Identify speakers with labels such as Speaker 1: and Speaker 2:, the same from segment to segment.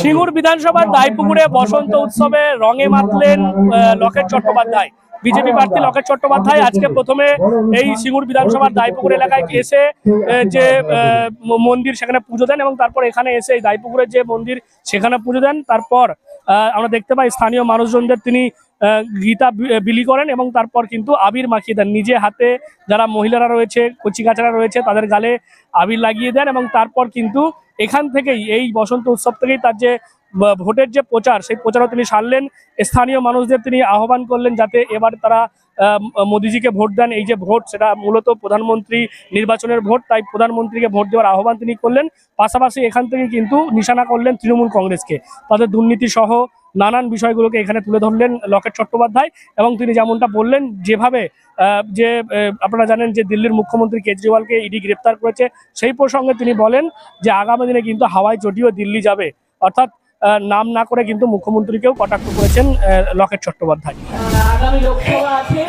Speaker 1: সিঙ্গুর বিধানসভার দায়পুকুরে বসন্ত উৎসবে রঙে মাতলেন লকেট চট্টোপাধ্যায়। বিজেপি প্রার্থী লকেট চট্টোপাধ্যায় আজকে প্রথমে এই সিঙ্গুর বিধানসভার দায়পুকুর এলাকায় এসে যে মন্দির সেখানে পুজো দেন এবং তারপর এখানে এসে এই দায়পুকুরের যে মন্দির সেখানে পুজো দেন। তারপর আমরা দেখতে পাই স্থানীয় মানুষজনদের তিনি গীতা বিলি করেন এবং তারপর কিন্তু আবির মাখিয়ে দেন। নিজে হাতে যারা মহিলারা রয়েছে, কচিকাচারা রয়েছে, তাদের গালে আবির লাগিয়ে দেন এবং তারপর কিন্তু এখান থেকেই, এই বসন্ত উৎসব থেকেই তার যে ভোটের যে প্রচার, সেই প্রচারও তিনি সারলেন। স্থানীয় মানুষদের তিনি আহ্বান করলেন যাতে এবার তারা মোদিজিকে ভোট দেন। এই যে ভোট, সেটা মূলত প্রধানমন্ত্রী নির্বাচনের ভোট, তাই প্রধানমন্ত্রীকে ভোট দেওয়ার আহ্বান তিনি করলেন। পাশাপাশি এখান থেকে কিন্তু নিশানা করলেন তৃণমূল কংগ্রেসকে। তাদের দুর্নীতি সহ নানান বিষয়গুলোকে এখানে তুলে ধরলেন লকেট চট্টোপাধ্যায় এবং তিনি যেমনটা বললেন, যেভাবে যে আপনারা জানেন যে দিল্লির মুখ্যমন্ত্রী কেজরিওয়ালকে ইডি গ্রেপ্তার করেছে, সেই প্রসঙ্গে তিনি বলেন যে আগামী দিনে কিন্তু হাওয়াই চটিও দিল্লি যাবে। অর্থাৎ নাম না করে কিন্তু মুখ্যমন্ত্রীকেও কটাক্ষ করেছেন লকেট চট্টোপাধ্যায়।
Speaker 2: আগামী লোকসভা আছে।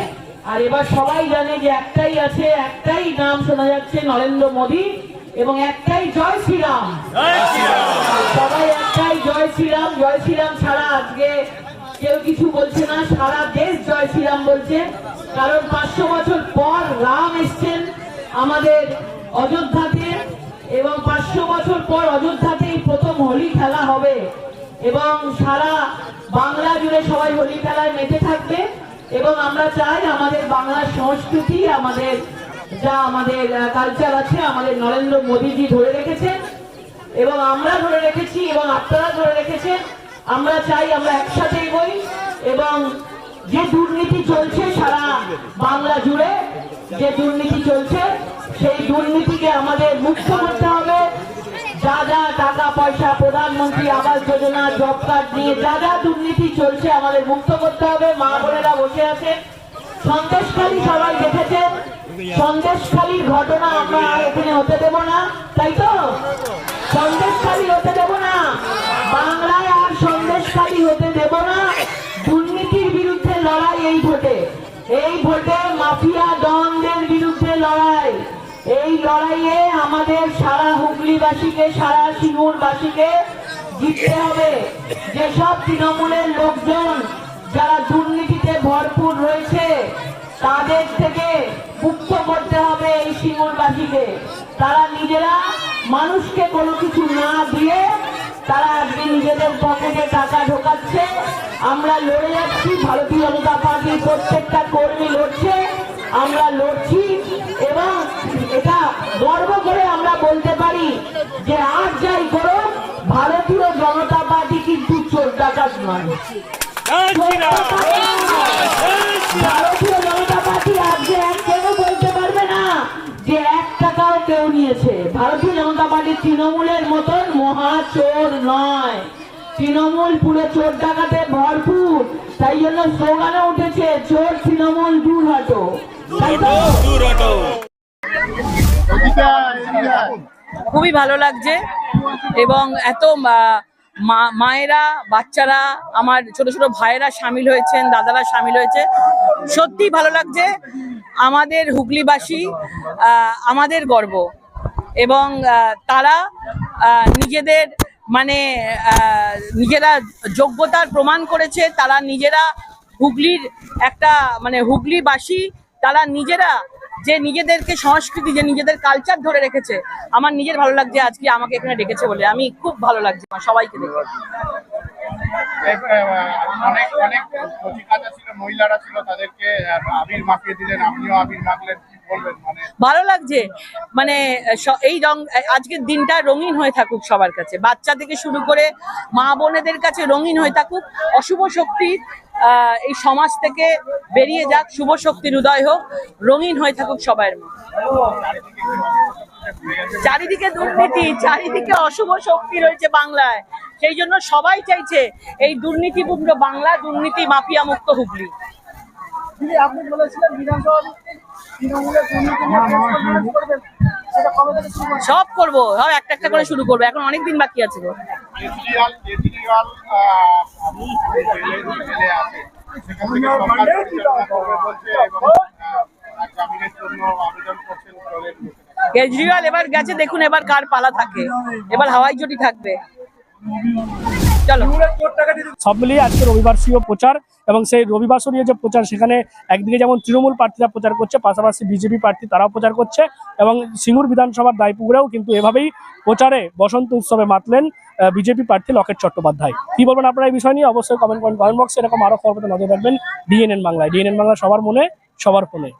Speaker 2: আর এবার সবাই জানে যে একটাই আছে একটাই নাম শোনা যাচ্ছে নরেন্দ্র মোদী এবং একটাই জয় শ্রীরাম। সবাই একটাই জয় শ্রীরাম। জয় শ্রীরাম ছাড়া আজকে কেউ কিছু বলছে না সারা দেশ জয় শ্রীরাম বলছে। কারণ পাঁচশো বছর পর রাম এসছেন আমাদের অযোধ্যাতে এবং পাঁচশো বছর পর অযোধ্যাতেই প্রথম হোলি খেলা হবে এবং সারা বাংলা জুড়ে সবাই হোলি খেলায় মেতে থাকবে। এবং আমরা চাই আমাদের বাংলার সংস্কৃতি, আমাদের যা আমাদের কালচার আছে, আমাদের নরেন্দ্র মোদীজি ধরে রেখেছেন। এবং আমরা ধরে রেখেছি, এবং আপনারা ধরে রেখেছেন। আমরা চাই আমরা একসাথে এগোই এবং যে দুর্নীতি চলছে সারা বাংলা জুড়ে, যে দুর্নীতি চলছে, সেই দুর্নীতিকে আমাদের মুক্ত করতে হবে। যা যা টাকা পয়সা, প্রধানমন্ত্রী আবাস যোজনা, জব কার্ড নিয়ে যা যা দুর্নীতি চলছে আমাদের মুক্ত করতে হবে। মা বোনেরা বসে আছে। সন্দেশখালী সবাই দেখেছেন সন্দেশখালীর ঘটনা আমরা আর এখানে হতে দেব না, তাই তো? সন্দেশখালী হতে দেব না। বাংলায় আর সন্দেশখালী হতে দেব না। দুর্নীতির বিরুদ্ধে লড়াই এই ভোটে। এই ভোটে মাফিয়া ডনদের বিরুদ্ধে লড়াই। এই লড়াইয়ে আমাদের সারা হুগলিবাসীকে, সারা সিঙ্গুরবাসীকে জিততে হবে। যেসব তৃণমূলের লোকজন যারা দুর্নীতিতে ভরপুর রয়েছে, তাদের থেকে মুক্ত করতে হবে এই সিঙ্গুরবাসীকে। তারা নিজেরা মানুষকে কোনো কিছু না দিয়ে তারা আজকে নিজেদের পকেটে টাকা ঢোকাচ্ছে। আমরা লড়ে যাচ্ছি, ভারতীয় জনতা পার্টির প্রত্যেকটা কর্মী লড়ছে। আমরা লড়ছি এবং এটা গর্ব করে আমরা বলতে পারি যে আর যাই করো ভারতীয় জনতা পার্টি কিন্তু চোর ডাকাত নয় ভারতীয় জনতা পার্টি আজকে এক কেউ বলতে পারবে না যে এক টাকাও কেউ নিয়েছে। ভারতীয় জনতা পার্টি তৃণমূলের মতন মহা চোর নয়। তৃণমূল পুরো চোর ডাকাতে ভরপুর। তাই জন্য স্লোগানে উঠেছে চোর তৃণমূল দূর হটো তাই তো?
Speaker 3: খুবই ভালো লাগছে এবং এত মায়েরা, বাচ্চারা, আমার ছোট ছোট ভাইয়েরা সামিল হয়েছেন, দাদারা সামিল হয়েছে। সত্যি ভালো লাগছে আমাদের হুগলিবাসী আমাদের গর্ব এবং তারা নিজেদের মানে নিজেরা যোগ্যতার প্রমাণ করেছে, তারা নিজেরা হুগলির একটা মানে হুগলিবাসী, তারা নিজেরা যে নিজেদেরকে সংস্কৃতি, যে নিজেদের কালচার ধরে রেখেছে। আমার নিজের ভালো লাগছে আজকে আমাকে এখানে ডেকেছে বলে। আমি খুব ভালো লাগছে আমার সবাইকে দেখে।
Speaker 4: মহিলারা ছিল তাদেরকে আবির মাখিয়ে দিলেন, আপনিও আবির মাখলেন, কি বলবেন?
Speaker 3: ভালো লাগছে? মানে এই রং, আজকের দিনটা রঙিন হয়ে থাকুক সবার কাছে। বাচ্চা থেকে শুরু করে মা বোনেদের কাছে রঙিন হয়ে থাকুক। অশুভ শক্তি এই সমাজ থেকে বেরিয়ে যাক। শুভ শক্তির উদয় হোক। রঙিন হয়ে থাকুক সবার চারিদিকে দুর্নীতি, চারিদিকে অশুভ শক্তি রয়েছে বাংলায়। সেই জন্য সবাই চাইছে এই দুর্নীতিপূর্ণ বাংলা দুর্নীতি মাফিয়া মুক্ত হুগলি।
Speaker 5: দিদি আপনি বলেছিলেন বিধানসভা তৃণমূলের থেকে শুরু হবে?
Speaker 3: সব করব। সব একটা একটা করে শুরু করব। এখন অনেক দিন বাকি আছে গো।
Speaker 4: কেজরিওয়াল
Speaker 3: এবার গেছে দেখুন এবার কার পালা থাকে। এবার হাওয়াই চটি থাকবে।
Speaker 1: সব মিলিয়ে আজকে রবিবার সিও প্রচার এবং সেই রবিবার সরিয়ে যে প্রচার, সেখানে একদিকে যেমন তৃণমূল প্রার্থীরা প্রচার করছে, পাশাপাশি বিজেপি প্রার্থী তারাও প্রচার করছে এবং সিঙ্গুর বিধানসভার দায়পুকুরেও কিন্তু এভাবেই প্রচারে বসন্ত উৎসবে মাতলেন বিজেপি প্রার্থী লকেট চট্টোপাধ্যায়। কি বলবেন আপনারা এই বিষয় নিয়ে? অবশ্যই কমেন্ট করেন কমেন্ট বক্সে এরকম আরও খবর নজর রাখবেন। ডিএনএন বাংলায়। ডিএনএন বাংলা সবার মনে, সবার ফোনে।